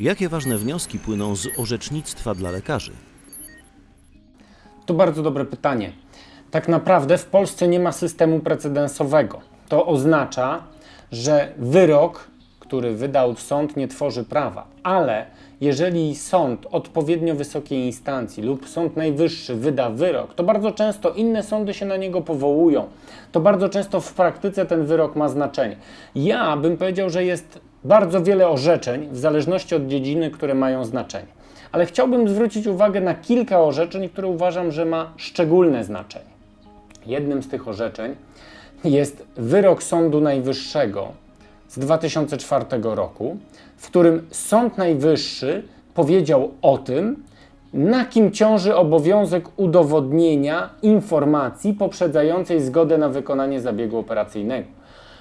Jakie ważne wnioski płyną z orzecznictwa dla lekarzy? To bardzo dobre pytanie. Tak naprawdę w Polsce nie ma systemu precedensowego. To oznacza, że wyrok, który wydał sąd, nie tworzy prawa. Ale jeżeli sąd odpowiednio wysokiej instancji lub Sąd Najwyższy wyda wyrok, to bardzo często inne sądy się na niego powołują. To bardzo często w praktyce ten wyrok ma znaczenie. Ja bym powiedział, że jest bardzo wiele orzeczeń, w zależności od dziedziny, które mają znaczenie. Ale chciałbym zwrócić uwagę na kilka orzeczeń, które uważam, że ma szczególne znaczenie. Jednym z tych orzeczeń jest wyrok Sądu Najwyższego z 2004 roku, w którym Sąd Najwyższy powiedział o tym, na kim ciąży obowiązek udowodnienia informacji poprzedzającej zgodę na wykonanie zabiegu operacyjnego.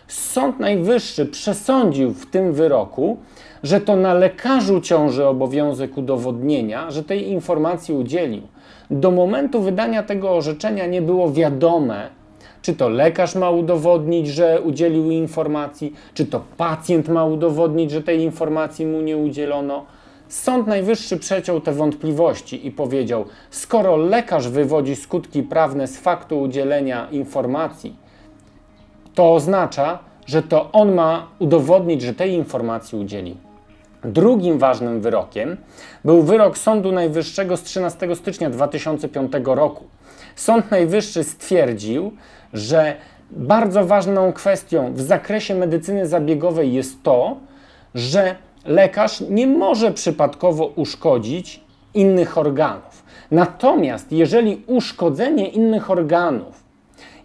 Sąd Najwyższy przesądził w tym wyroku, że to na lekarzu ciąży obowiązek udowodnienia, że tej informacji udzielił. Do momentu wydania tego orzeczenia nie było wiadome, czy to lekarz ma udowodnić, że udzielił informacji, czy to pacjent ma udowodnić, że tej informacji mu nie udzielono. Sąd Najwyższy przeciął te wątpliwości i powiedział: skoro lekarz wywodzi skutki prawne z faktu udzielenia informacji, to oznacza, że to on ma udowodnić, że tej informacji udzielił. Drugim ważnym wyrokiem był wyrok Sądu Najwyższego z 13 stycznia 2005 roku. Sąd Najwyższy stwierdził, że bardzo ważną kwestią w zakresie medycyny zabiegowej jest to, że lekarz nie może przypadkowo uszkodzić innych organów. Natomiast jeżeli uszkodzenie innych organów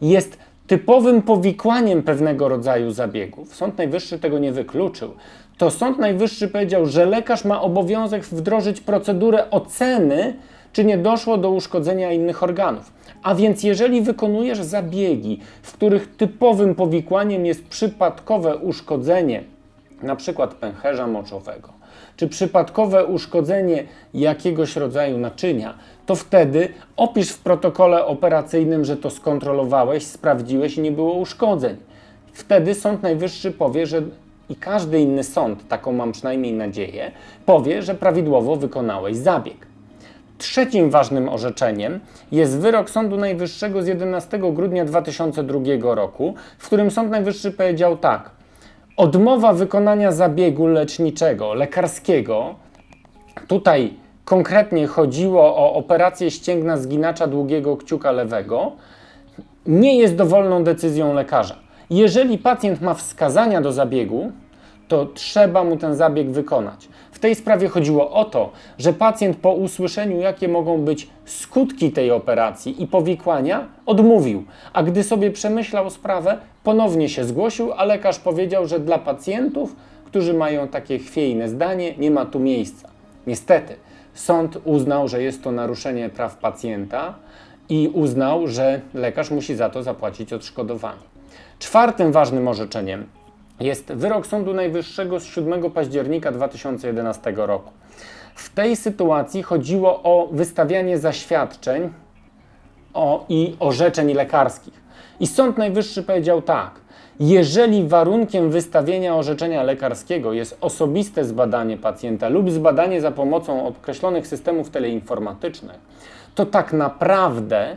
jest typowym powikłaniem pewnego rodzaju zabiegów, Sąd Najwyższy tego nie wykluczył, to Sąd Najwyższy powiedział, że lekarz ma obowiązek wdrożyć procedurę oceny, czy nie doszło do uszkodzenia innych organów. A więc jeżeli wykonujesz zabiegi, w których typowym powikłaniem jest przypadkowe uszkodzenie, na przykład pęcherza moczowego, czy przypadkowe uszkodzenie jakiegoś rodzaju naczynia, to wtedy opisz w protokole operacyjnym, że to skontrolowałeś, sprawdziłeś i nie było uszkodzeń. Wtedy Sąd Najwyższy powie, że i każdy inny sąd, taką mam przynajmniej nadzieję, powie, że prawidłowo wykonałeś zabieg. Trzecim ważnym orzeczeniem jest wyrok Sądu Najwyższego z 11 grudnia 2002 roku, w którym Sąd Najwyższy powiedział tak: Odmowa wykonania zabiegu leczniczego, lekarskiego, tutaj konkretnie chodziło o operację ścięgna zginacza długiego kciuka lewego, nie jest dowolną decyzją lekarza. Jeżeli pacjent ma wskazania do zabiegu, to trzeba mu ten zabieg wykonać. W tej sprawie chodziło o to, że pacjent po usłyszeniu, jakie mogą być skutki tej operacji i powikłania, odmówił. A gdy sobie przemyślał sprawę, ponownie się zgłosił, a lekarz powiedział, że dla pacjentów, którzy mają takie chwiejne zdanie, nie ma tu miejsca. Niestety, sąd uznał, że jest to naruszenie praw pacjenta i uznał, że lekarz musi za to zapłacić odszkodowanie. Czwartym ważnym orzeczeniem jest wyrok Sądu Najwyższego z 7 października 2011 roku. W tej sytuacji chodziło o wystawianie zaświadczeń o, i orzeczeń lekarskich. I Sąd Najwyższy powiedział tak: jeżeli warunkiem wystawienia orzeczenia lekarskiego jest osobiste zbadanie pacjenta lub zbadanie za pomocą określonych systemów teleinformatycznych, to tak naprawdę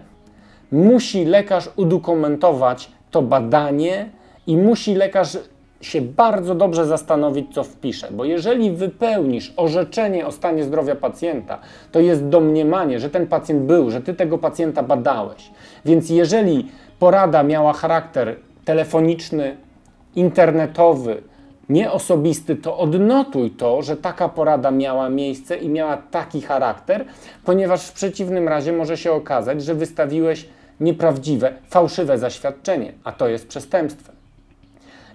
musi lekarz udokumentować to badanie i musi lekarz się bardzo dobrze zastanowić, co wpisze, bo jeżeli wypełnisz orzeczenie o stanie zdrowia pacjenta, to jest domniemanie, że ten pacjent był, że ty tego pacjenta badałeś. Więc jeżeli porada miała charakter telefoniczny, internetowy, nieosobisty, to odnotuj to, że taka porada miała miejsce i miała taki charakter, ponieważ w przeciwnym razie może się okazać, że wystawiłeś nieprawdziwe, fałszywe zaświadczenie, a to jest przestępstwem.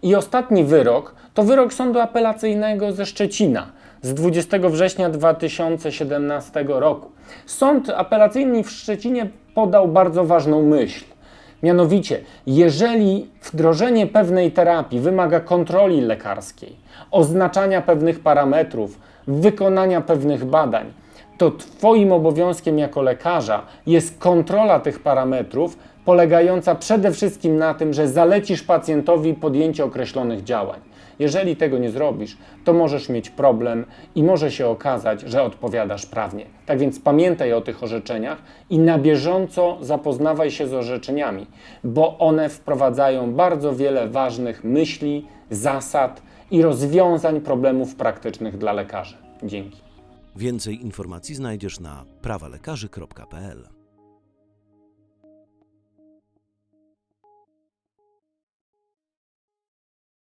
I ostatni wyrok to wyrok Sądu Apelacyjnego ze Szczecina z 20 września 2017 roku. Sąd apelacyjny w Szczecinie podał bardzo ważną myśl. Mianowicie, jeżeli wdrożenie pewnej terapii wymaga kontroli lekarskiej, oznaczania pewnych parametrów, wykonania pewnych badań, to Twoim obowiązkiem jako lekarza jest kontrola tych parametrów, polegająca przede wszystkim na tym, że zalecisz pacjentowi podjęcie określonych działań. Jeżeli tego nie zrobisz, to możesz mieć problem i może się okazać, że odpowiadasz prawnie. Tak więc pamiętaj o tych orzeczeniach i na bieżąco zapoznawaj się z orzeczeniami, bo one wprowadzają bardzo wiele ważnych myśli, zasad i rozwiązań problemów praktycznych dla lekarzy. Dzięki. Więcej informacji znajdziesz na prawalekarzy.pl.